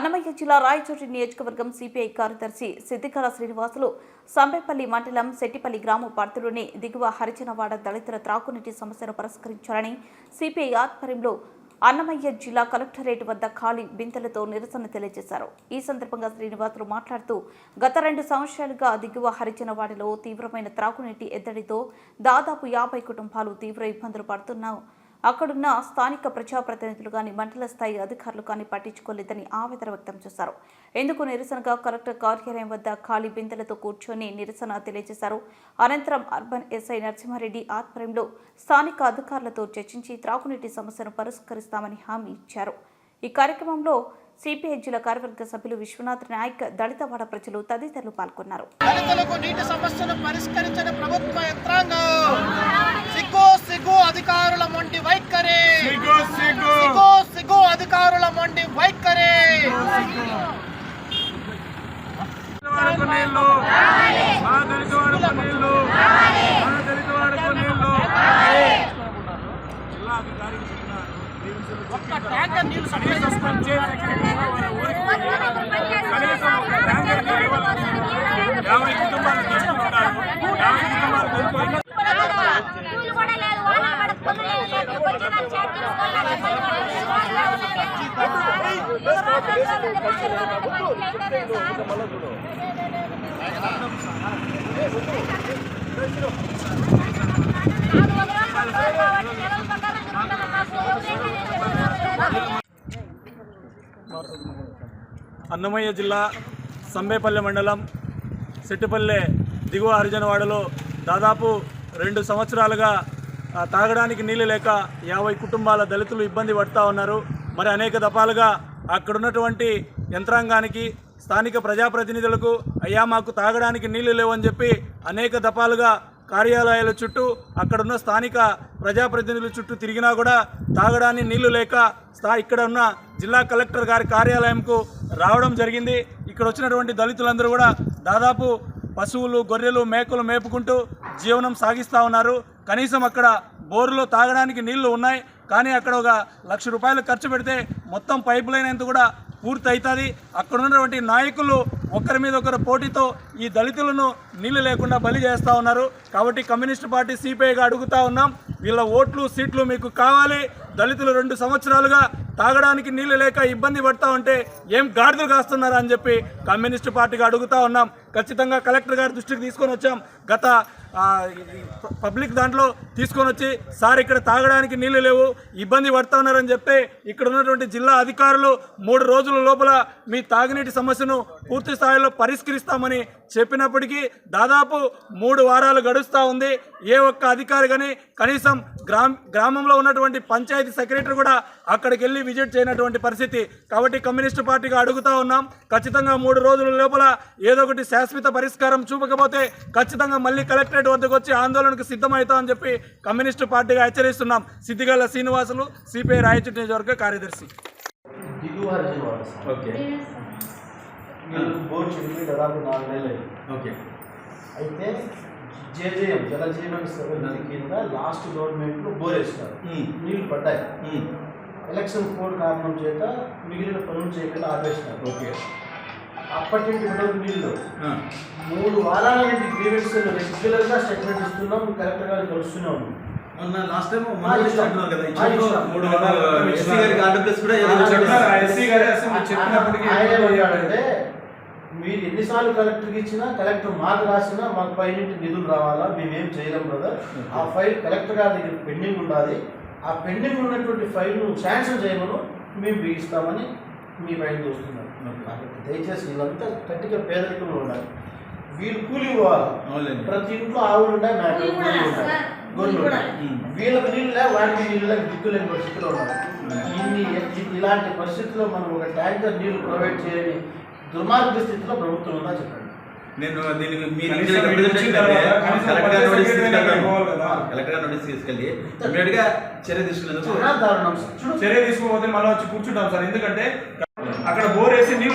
అన్నమయ్య జిల్లా రాయచోటి నియోజకవర్గం సిపిఐ కార్యదర్శి సిద్దికళ శ్రీనివాసులు సంబేపల్లి మండలం సెట్టిపల్లి గ్రామ పరిధిలోని దిగువ హరిజనవాడ దళితుల త్రాగునీటి సమస్యను పరిష్కరించాలని సిపిఐ ఆధ్వర్యంలో అన్నమయ్య జిల్లా కలెక్టరేట్ వద్ద ఖాళీ బింతలతో నిరసన తెలియజేశారు. ఈ సందర్భంగా శ్రీనివాసులు మాట్లాడుతూ గత రెండు సంవత్సరాలుగా దిగువ హరిజనవాడలో తీవ్రమైన త్రాగునీటి ఎద్దడితో దాదాపు యాభై కుటుంబాలు తీవ్ర ఇబ్బందులు పడుతున్నాయి అక్కడున్న స్థానిక ప్రజాప్రతినిధులు కానీ మండల స్థాయి అధికారులు కానీ పట్టించుకోలేదని ఆవేదన వ్యక్తం చేశారు. ఎందుకు నిరసనగా కలెక్టర్ కార్యాలయం వద్ద ఖాళీ బిందెలతో కూర్చొని నిరసన తెలియజేశారు. అనంతరం అర్బన్ ఎస్ఐ నరసింహారెడ్డి ఆధ్వర్యంలో స్థానిక అధికారులతో చర్చించి త్రాగునీటి సమస్యను పరిష్కరిస్తామని హామీ ఇచ్చారు. ఈ కార్యక్రమంలో సిపిఐ జిల్లా కార్యవర్గ సభ్యులు విశ్వనాథ్ నాయక్ దళితవాడ ప్రజలు తదితరులు పాల్గొన్నారు. దళితులకు నీటి సమస్యను పరిష్కరించిన ప్రభుత్వ వైఖరి వాడకు నీళ్ళు మా దళిత వాడకు నీళ్ళు మన దళిత వాడకు నీళ్ళు జిల్లా అధికారికి చెప్పిన ఒక్క ట్యాంకర్ నీళ్ళు సప్లై. కనీసం ఒక ట్యాంకర్ నీళ్ళు ఇవ్వాలని యాభై కుటుంబాలు తీసుకుంటారు యాభై కుటుంబాలు తీసుకొని కూలి కూడా లేదు వాన పడ పొద్దు లేదు కొంచెం నాకు చేతి తీసుకోవాలి అన్నమయ్య జిల్లా సంబేపల్లె మండలం సెట్టిపల్లె దిగువ హరిజనవాడలో దాదాపు రెండు సంవత్సరాలుగా తాగడానికి నీళ్ళు లేక యాభై కుటుంబాల దళితులు ఇబ్బంది పడుతూ ఉన్నారు. మరి అనేక దఫాలుగా అక్కడున్నటువంటి యంత్రాంగానికి స్థానిక ప్రజాప్రతినిధులకు అయ్యా మాకు తాగడానికి నీళ్ళు లేవని చెప్పి అనేక దఫాలుగా కార్యాలయాల చుట్టూ అక్కడున్న స్థానిక ప్రజాప్రతినిధుల చుట్టూ తిరిగినా కూడా తాగడానికి నీళ్ళు లేక స్థా ఇక్కడ ఉన్న జిల్లా కలెక్టర్ గారి కార్యాలయంకు రావడం జరిగింది. ఇక్కడ వచ్చినటువంటి దళితులందరూ కూడా దాదాపు పశువులు గొర్రెలు మేకలు మేపుకుంటూ జీవనం సాగిస్తూ ఉన్నారు. కనీసం అక్కడ బోరులో తాగడానికి నీళ్ళు ఉన్నాయి. కానీ అక్కడ ఒక లక్ష రూపాయలు ఖర్చు పెడితే మొత్తం పైప్ లైన్ అంతా కూడా పూర్తి అవుతుంది అక్కడ ఉన్నటువంటి నాయకులు ఒకరి మీద ఒకరు పోటీతో ఈ దళితులను నీళ్ళు లేకుండా బలి చేస్తూ ఉన్నారు. కాబట్టి కమ్యూనిస్ట్ పార్టీ సిపిఐగా అడుగుతా ఉన్నాం. వీళ్ళ ఓట్లు సీట్లు మీకు కావాలి. దళితులు రెండు సంవత్సరాలుగా తాగడానికి నీళ్ళు లేక ఇబ్బంది పడతా ఉంటే ఏం గాడిదలు కాస్తున్నారు అని చెప్పి కమ్యూనిస్ట్ పార్టీగా అడుగుతా ఉన్నాం. ఖచ్చితంగా కలెక్టర్ గారి దృష్టికి తీసుకొని వచ్చాం. గత పబ్లిక్ దాంట్లో తీసుకొని వచ్చి సార్ ఇక్కడ తాగడానికి నీళ్ళు లేవు ఇబ్బంది పడతా ఉన్నారని ఇక్కడ ఉన్నటువంటి జిల్లా అధికారులు మూడు రోజుల లోపల మీ తాగునీటి సమస్యను పూర్తి స్థాయిలో పరిష్కరిస్తామని చెప్పినప్పటికీ దాదాపు మూడు వారాలు గడుస్తూ ఉంది. ఏ ఒక్క అధికారి కానీ కనీసం గ్రామ గ్రామంలో ఉన్నటువంటి పంచాయతీ సెక్రటరీ కూడా అక్కడికి వెళ్ళి విజిట్ చేయనటువంటి పరిస్థితి. కాబట్టి కమ్యూనిస్టు పార్టీగా అడుగుతా ఉన్నాం. ఖచ్చితంగా మూడు రోజుల లోపల ఏదో ఒకటి శాశ్వత పరిష్కారం చూపకపోతే ఖచ్చితంగా మళ్ళీ కలెక్టరేట్ వద్దకు వచ్చి ఆందోళనకు సిద్ధమవుతామని చెప్పి కమ్యూనిస్టు పార్టీగా హెచ్చరిస్తున్నాం. సిద్దిగల్ల శ్రీనివాసులు సిపిఐ రాయచూటి నియోజకవర్గ కార్యదర్శి. అయితే జేజేఎం జలజీవన్ నది కింద లాస్ట్ గవర్నమెంట్లో బోర్ వేసినారు నీళ్ళు పడ్డాయి. ఎలక్షన్ కోడ్ కారణం చేత మిగిలిన పనులు చేయకుండా ఆపేసినారు ఓకే. అప్పటి నుండి ఉండవు నీళ్ళు. మూడు వారాల నుండి గ్రీవెన్స్ రెగ్యులర్గా స్టేట్మెంట్ ఇస్తున్నాం. కలెక్టర్ గారు కలుస్తూనే ఉన్నాం మొన్న లాస్ట్ టైం చెప్పినప్పటికీ మీరు ఎన్నిసార్లు కలెక్టర్కి ఇచ్చినా కలెక్టర్ మాకు రాసినా మాకు పై నుండి నిధులు రావాలా? మేమేం చేయలేం బ్రదర్ ఆ ఫైల్ కలెక్టర్ గారి దగ్గర పెండింగ్ ఉండాలి. ఆ పెండింగ్ ఉన్నటువంటి ఫైల్ను శాంక్షన్ చేయమను. మేము బిగిస్తామని మీ పైన చూస్తున్నాం కాబట్టి దయచేసి వీళ్ళంతా గట్టిగా పేదరికంలో ఉండాలి. వీళ్ళు కూలి పోవాలి. ప్రతి ఇంట్లో ఆవులు ఉన్నాయి మేకలు కూలి కూడా గొర్రెలు వీళ్ళకి నీళ్ళు వాడికి నీళ్ళు లేవు, దిక్కులేని పరిస్థితిలో ఇన్ని ఇ- ఇలాంటి పరిస్థితుల్లో మనం ఒక ట్యాంకర్ నీళ్ళు ప్రొవైడ్ చేయని దుర్మార్గ స్థితిలో ప్రభుత్వం ఉందా చెప్పండి. నేను దీనికి మీరు కలెక్టర్ నోటీస్ తీసుకెళ్తాను. కలెక్టర్ నోటీస్ తీసుకెళ్ళి ఇమ్మీడియట్గా చర్య తీసుకునేందుకు చర్య తీసుకోకపోతే మళ్ళీ వచ్చి కూర్చుంటాం సార్. ఎందుకంటే అక్కడ బోర్ వేసి నీళ్ళు